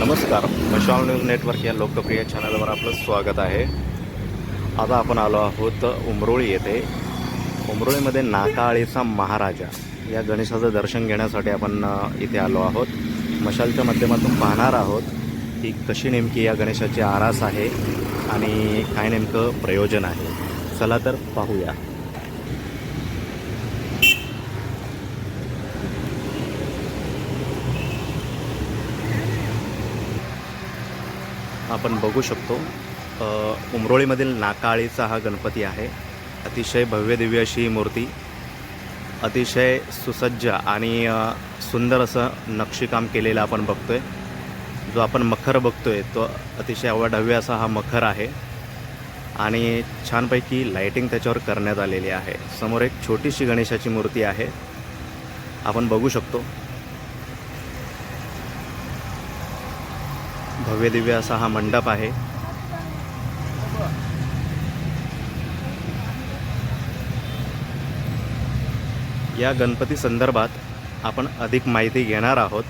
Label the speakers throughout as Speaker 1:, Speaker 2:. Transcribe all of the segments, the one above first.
Speaker 1: नमस्कार. मशाल news network या लोकप्रिय चॅनलवर आपलं स्वागत आहे. आता आपण आलो आहोत उमरोळी येथे. उमरोळीमध्ये नाकाळीचा महाराजा. या गणेशाचं दर्शन घेण्यासाठी आपण इथे आलो आहोत. मशालच्या माध्यमातून पाहणार आहोत की कशी नेमकी या गणेशाची आरास आहे आणि काय नेमकं प्रयोजन आहे. चला तर पाहूया. आपण बघू शकतो उमरोळीमधील नाकाळीचा हा गणपती आहे. अतिशय भव्य दिव्य अशी ही मूर्ती. अतिशय सुसज्ज आणि सुंदर असं नक्षीकाम केलेलं आपण बघतोय. जो आपण मखर बघतोय तो अतिशय अवाढव्य असा हा मखर आहे. आणि छानपैकी लाईटिंग त्याच्यावर करण्यात आलेली आहे. समोर एक छोटीशी गणेशाची मूर्ती आहे. आपण बघू शकतो. भव्य दिव्य असा हा मंडप आहे. या गणपती संदर्भात आपण अधिक माहिती घेणार आहोत.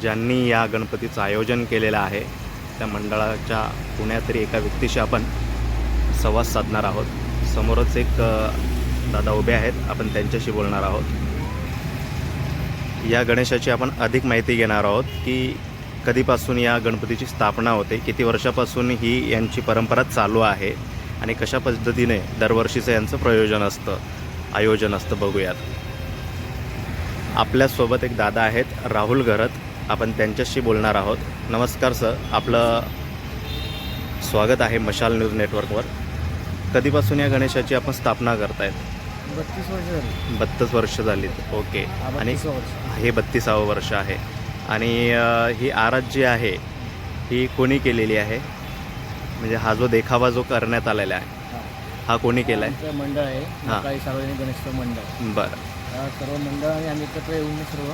Speaker 1: ज्यांनी या गणपतीचं आयोजन केलेलं आहे त्या मंडळाच्या पुण्यातरी एका व्यक्तीशी आपण संवाद साधणार आहोत. समोरच एक दादा उभे आहेत आपण त्यांच्याशी बोलणार आहोत. या गणेशाची आपण अधिक माहिती घेणार आहोत की कधीपासून या गणपतीची स्थापना होते किती वर्षापासून ही यांची परंपरा चालू आहे आणि कशा पद्धतीने दरवर्षीचं यांचं प्रयोजन असतं आयोजन असतं बघूयात. आपल्यासोबत एक दादा आहेत राहुल घरत. आपण त्यांच्याशी बोलणार आहोत. नमस्कार सर. आपलं स्वागत आहे मशाल न्यूज नेटवर्कवर. कधीपासून या गणेशाची आपण स्थापना करतायत?
Speaker 2: बत्तीस वर्ष झाली.
Speaker 1: बत्तीस वर्ष झालीत. ओके. आणि
Speaker 2: 32 वर्ष.
Speaker 1: हे बत्तीसावं वर्ष आहे. आणि ही आराध जी आहे ही कोणी केलेली आहे? म्हणजे हा जो देखावा जो करण्यात आलेला आहे
Speaker 2: हा.
Speaker 1: कोणी केला आहे
Speaker 2: मंडळ आहे
Speaker 1: हा.
Speaker 2: काही सार्वजनिक गणेश मंडळ.
Speaker 1: बरं.
Speaker 2: सर्व मंडळ आणि आम्ही एकत्र येऊन सर्व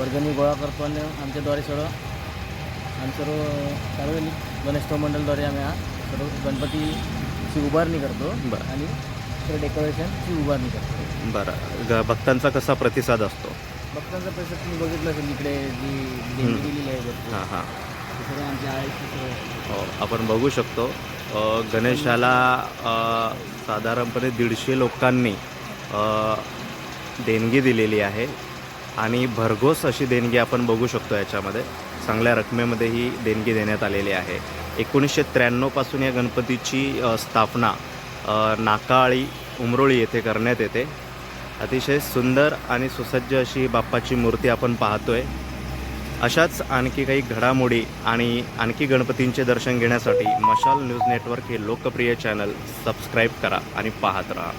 Speaker 2: वर्गणी गोळा करतो आणि आमच्याद्वारे सर्व आम्ही सर्व सार्वजनिक गणेश मंडळद्वारे आम्ही हा सर्व गणपतीची उभारणी करतो
Speaker 1: बरं.
Speaker 2: आणि सर्व डेकोरेशनची उभारणी करतो.
Speaker 1: बरं. ग भक्तांचा कसा प्रतिसाद असतो?
Speaker 2: भक्तांचा पैसा तुम्ही बघितलं असेल इकडे जी देणगी दिलेली आहे भरपूर.
Speaker 1: हां हां.
Speaker 2: ते आमच्या
Speaker 1: हो, आपण बघू शकतो. अ, गणेशाला अ, साधारणपणे दीडशे लोकांनी अ, देणगी दिलेली आहे. आणि भरघोस अशी देणगी आपण बघू शकतो याच्यामध्ये. चांगल्या रकमेमध्ये ही देणगी देण्यात आलेली आहे. एकोणीसशे त्र्याण्णवपासून या गणपतीची अ, स्थापना अ, नाकाळी उमरोळी येथे करण्यात येते. अतिशय सुंदर आणि सुसज्ज अशी बाप्पाची मूर्ती आपण पाहतोय. अशाच आणखी काही घडामोडी आणि आणखी गणपतींचे दर्शन घेण्यासाठी मशाल न्यूज नेटवर्क हे लोकप्रिय चॅनल सबस्क्राईब करा आणि पाहत राहा.